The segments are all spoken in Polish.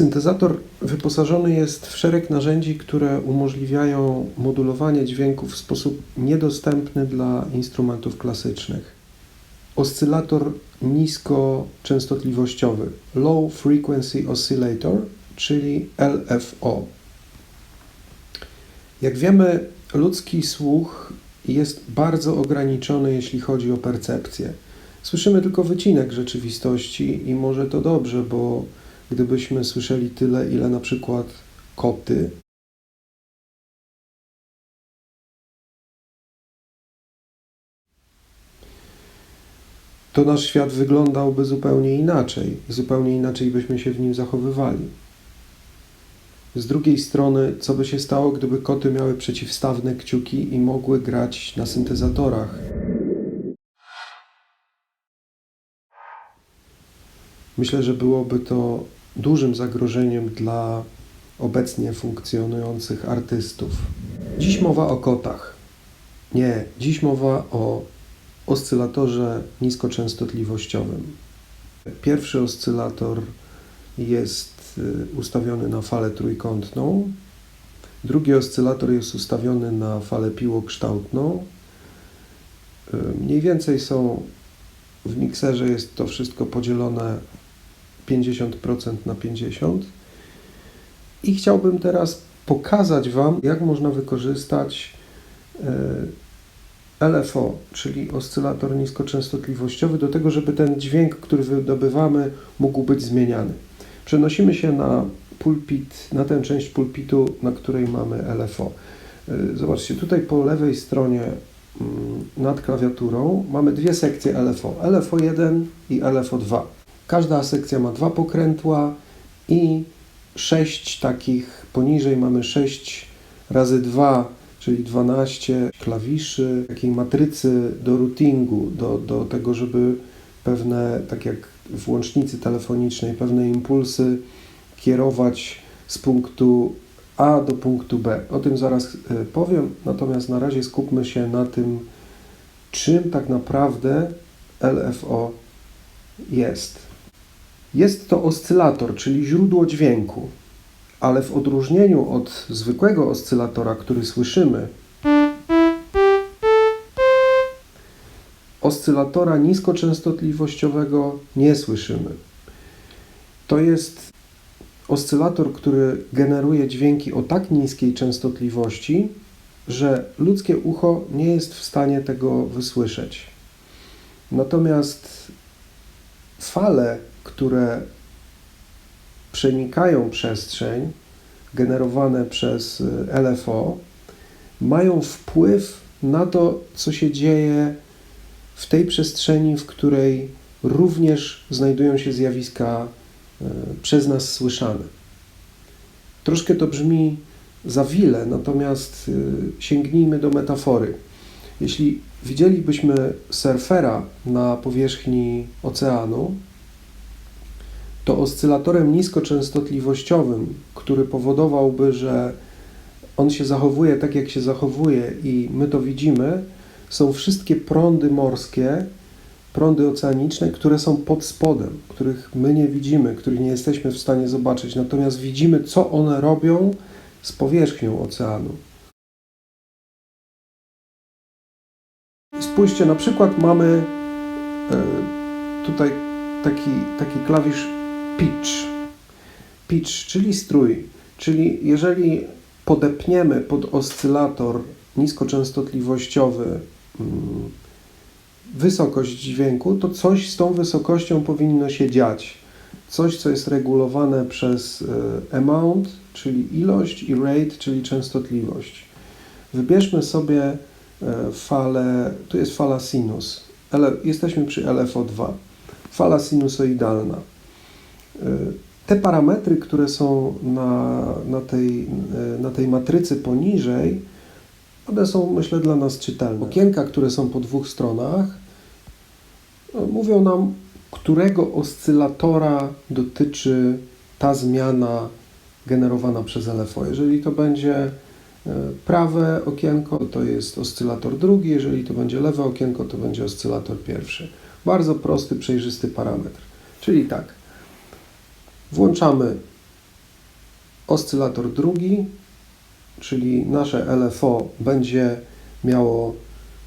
Syntezator wyposażony jest w szereg narzędzi, które umożliwiają modulowanie dźwięków w sposób niedostępny dla instrumentów klasycznych. Oscylator niskoczęstotliwościowy Low Frequency Oscillator, czyli LFO. Jak wiemy, ludzki słuch jest bardzo ograniczony, jeśli chodzi o percepcję. Słyszymy tylko wycinek rzeczywistości i może to dobrze, bo gdybyśmy słyszeli tyle, ile na przykład koty, to nasz świat wyglądałby zupełnie inaczej, zupełnie inaczej byśmy się w nim zachowywali. Z drugiej strony, co by się stało, gdyby koty miały przeciwstawne kciuki i mogły grać na syntezatorach? Myślę, że byłoby to dużym zagrożeniem dla obecnie funkcjonujących artystów. Dziś mowa o kotach. Nie, dziś mowa o oscylatorze niskoczęstotliwościowym. Pierwszy oscylator jest y, ustawiony na falę trójkątną, drugi oscylator jest ustawiony na falę piłokształtną. Y, Mniej więcej są w mikserze jest to wszystko podzielone 50% na 50%. I chciałbym teraz pokazać Wam, jak można wykorzystać e, LFO, czyli oscylator niskoczęstotliwościowy, do tego, żeby ten dźwięk, który wydobywamy, mógł być zmieniany. Przenosimy się na pulpit, na tę część pulpitu, na której mamy LFO. E, Zobaczcie, tutaj po lewej stronie mm, nad klawiaturą mamy dwie sekcje LFO, LFO1 i LFO2. Każda sekcja ma dwa pokrętła i sześć takich, poniżej mamy 6 razy 2, czyli 12 klawiszy, takiej matrycy do routingu, do, do tego, żeby pewne, tak jak w łącznicy telefonicznej, pewne impulsy kierować z punktu A do punktu B. O tym zaraz e, powiem, natomiast na razie skupmy się na tym, czym tak naprawdę LFO jest. Jest to oscylator, czyli źródło dźwięku, ale w odróżnieniu od zwykłego oscylatora, który słyszymy, oscylatora niskoczęstotliwościowego nie słyszymy. To jest oscylator, który generuje dźwięki o tak niskiej częstotliwości, że ludzkie ucho nie jest w stanie tego wysłyszeć. Natomiast fale, które przenikają przestrzeń, generowane przez y, LFO, mają wpływ na to, co się dzieje w tej przestrzeni, w której również znajdują się zjawiska y, przez nas słyszane. Troszkę to brzmi za wile, natomiast y, sięgnijmy do metafory. Jeśli widzielibyśmy surfera na powierzchni oceanu, to oscylatorem niskoczęstotliwościowym, który powodowałby, że on się zachowuje tak, jak się zachowuje i my to widzimy, są wszystkie prądy morskie, prądy oceaniczne, które są pod spodem, których my nie widzimy, których nie jesteśmy w stanie zobaczyć, natomiast widzimy, co one robią z powierzchnią oceanu. Spójrzcie, na przykład mamy e, tutaj taki, taki klawisz pitch. Pitch, czyli strój. Czyli jeżeli podepniemy pod oscylator niskoczęstotliwościowy mm, wysokość dźwięku, to coś z tą wysokością powinno się dziać. Coś, co jest regulowane przez e, amount, czyli ilość, i rate, czyli częstotliwość. Wybierzmy sobie e, falę, tu jest fala sinus. Ele, jesteśmy przy LFO2. Fala sinusoidalna. E, Te parametry, które są na, na, tej, e, na tej matrycy poniżej, one są, myślę, dla nas czytelne. Okienka, które są po dwóch stronach, no, mówią nam, którego oscylatora dotyczy ta zmiana generowana przez LFO. Jeżeli to będzie e, prawe okienko, to jest oscylator drugi, jeżeli to będzie lewe okienko, to będzie oscylator pierwszy. Bardzo prosty, przejrzysty parametr. Czyli tak, włączamy oscylator drugi, czyli nasze LFO będzie miało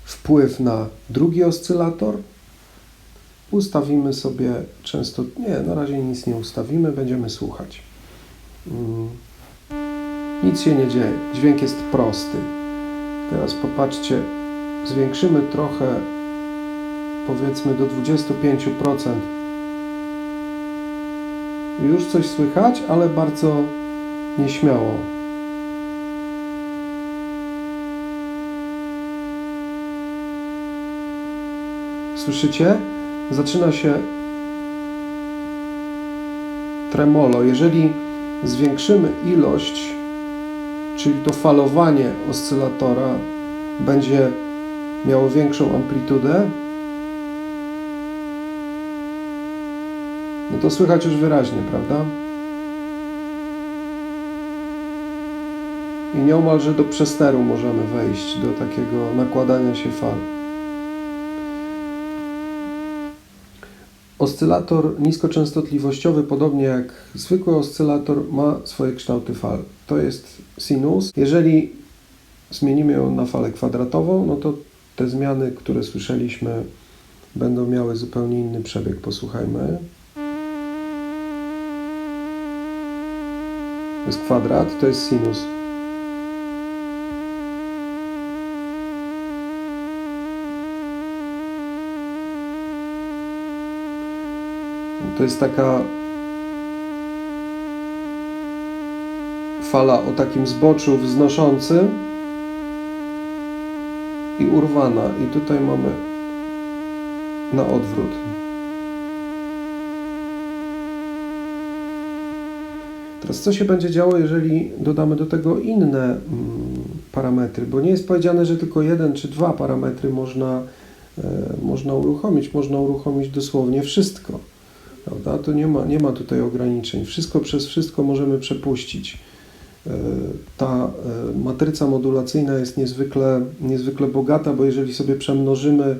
wpływ na drugi oscylator. Ustawimy sobie często, nie, na razie nic nie ustawimy, będziemy słuchać. Mm. Nic się nie dzieje, dźwięk jest prosty. Teraz popatrzcie, zwiększymy trochę, powiedzmy do 25%. Już coś słychać, ale bardzo nieśmiało. Słyszycie? Zaczyna się tremolo. Jeżeli zwiększymy ilość, czyli to falowanie oscylatora będzie miało większą amplitudę, no to słychać już wyraźnie, prawda? I nieomalże do przesteru możemy wejść, do takiego nakładania się fal. Oscylator niskoczęstotliwościowy, podobnie jak zwykły oscylator, ma swoje kształty fal. To jest sinus. Jeżeli zmienimy ją na falę kwadratową, no to te zmiany, które słyszeliśmy, będą miały zupełnie inny przebieg. Posłuchajmy. To jest kwadrat, to jest sinus. To jest taka fala o takim zboczu wznoszącym i urwana. I tutaj mamy na odwrót. Teraz co się będzie działo, jeżeli dodamy do tego inne mm, parametry? Bo nie jest powiedziane, że tylko jeden czy dwa parametry można, e, można uruchomić. Można uruchomić dosłownie wszystko. Prawda? To nie ma, nie ma tutaj ograniczeń. Wszystko przez wszystko możemy przepuścić. E, Ta e, matryca modulacyjna jest niezwykle, niezwykle bogata, bo jeżeli sobie przemnożymy,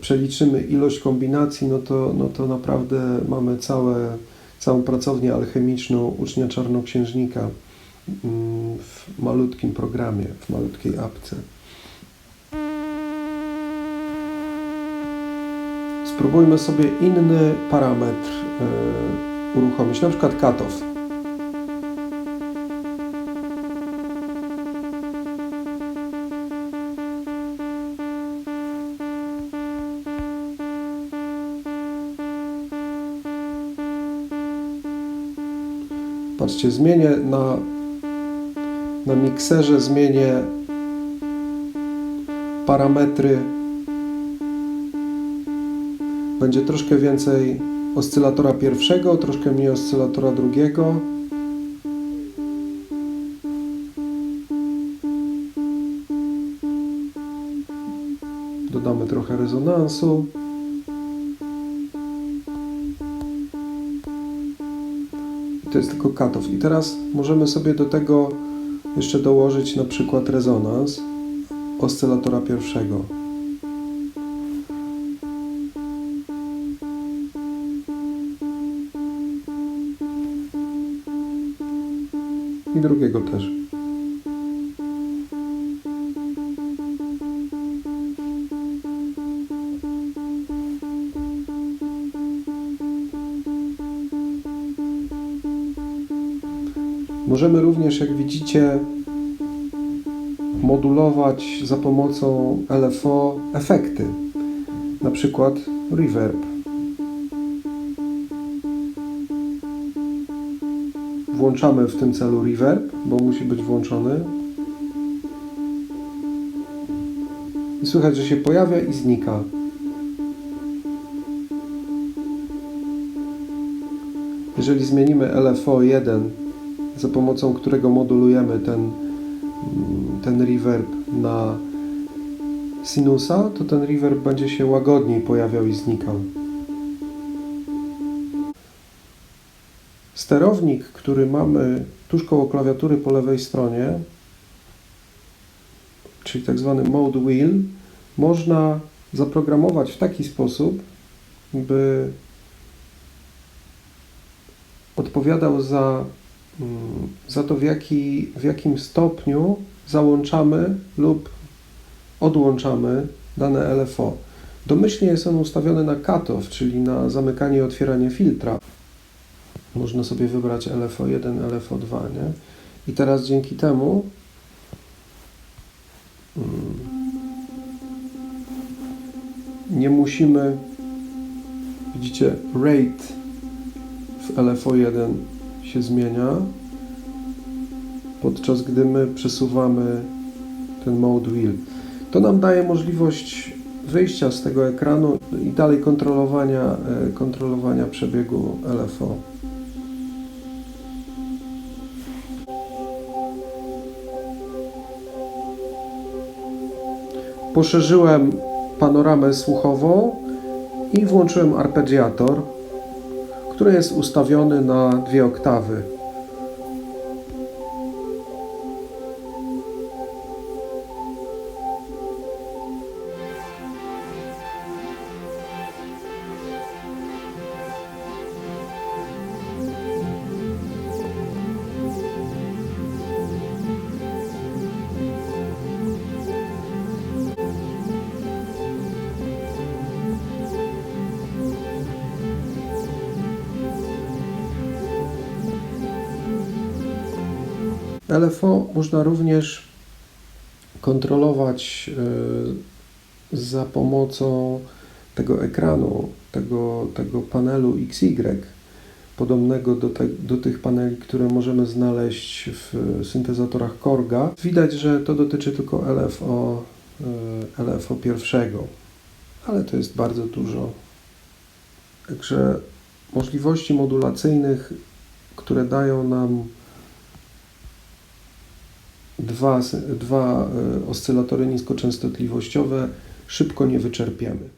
przeliczymy ilość kombinacji, no to, no to naprawdę mamy całe, całą pracownię alchemiczną ucznia czarnoksiężnika mm, w malutkim programie, w malutkiej apce. Spróbujmy sobie inny parametr y, uruchomić, na przykład cutoff. Patrzcie, zmienię na, na mikserze, zmienię parametry będzie troszkę więcej oscylatora pierwszego, troszkę mniej oscylatora drugiego. Dodamy trochę rezonansu. To jest tylko cutoff. I teraz możemy sobie do tego jeszcze dołożyć na przykład rezonans oscylatora pierwszego. i drugiego też. Możemy również, jak widzicie, modulować za pomocą LFO efekty, na przykład reverb. Włączamy w tym celu reverb, bo musi być włączony. I słychać, że się pojawia i znika. Jeżeli zmienimy LFO 1, za pomocą którego modulujemy ten, ten reverb na sinusa, to ten reverb będzie się łagodniej pojawiał i znikał. Sterownik, który mamy tuż koło klawiatury po lewej stronie, czyli tak zwany mode wheel, można zaprogramować w taki sposób, by odpowiadał za za to, w, jaki, w jakim stopniu załączamy lub odłączamy dane LFO. Domyślnie jest on ustawiony na cutoff, czyli na zamykanie i otwieranie filtra. Można sobie wybrać LFO1, LFO2, nie? I teraz dzięki temu mm, nie musimy, widzicie, rate w LFO1 się zmienia, podczas gdy my przesuwamy ten mode wheel. To nam daje możliwość wyjścia z tego ekranu i dalej kontrolowania, e, kontrolowania przebiegu LFO. Poszerzyłem panoramę słuchową i włączyłem arpeggiator, który jest ustawiony na dwie oktawy. LFO można również kontrolować y, za pomocą tego ekranu, tego, tego panelu XY, podobnego do, te, do tych paneli, które możemy znaleźć w syntezatorach Korga. Widać, że to dotyczy tylko LFO, y, LFO pierwszego, ale to jest bardzo dużo. Także możliwości modulacyjnych, które dają nam dwa, dwa e, oscylatory niskoczęstotliwościowe szybko nie wyczerpiemy.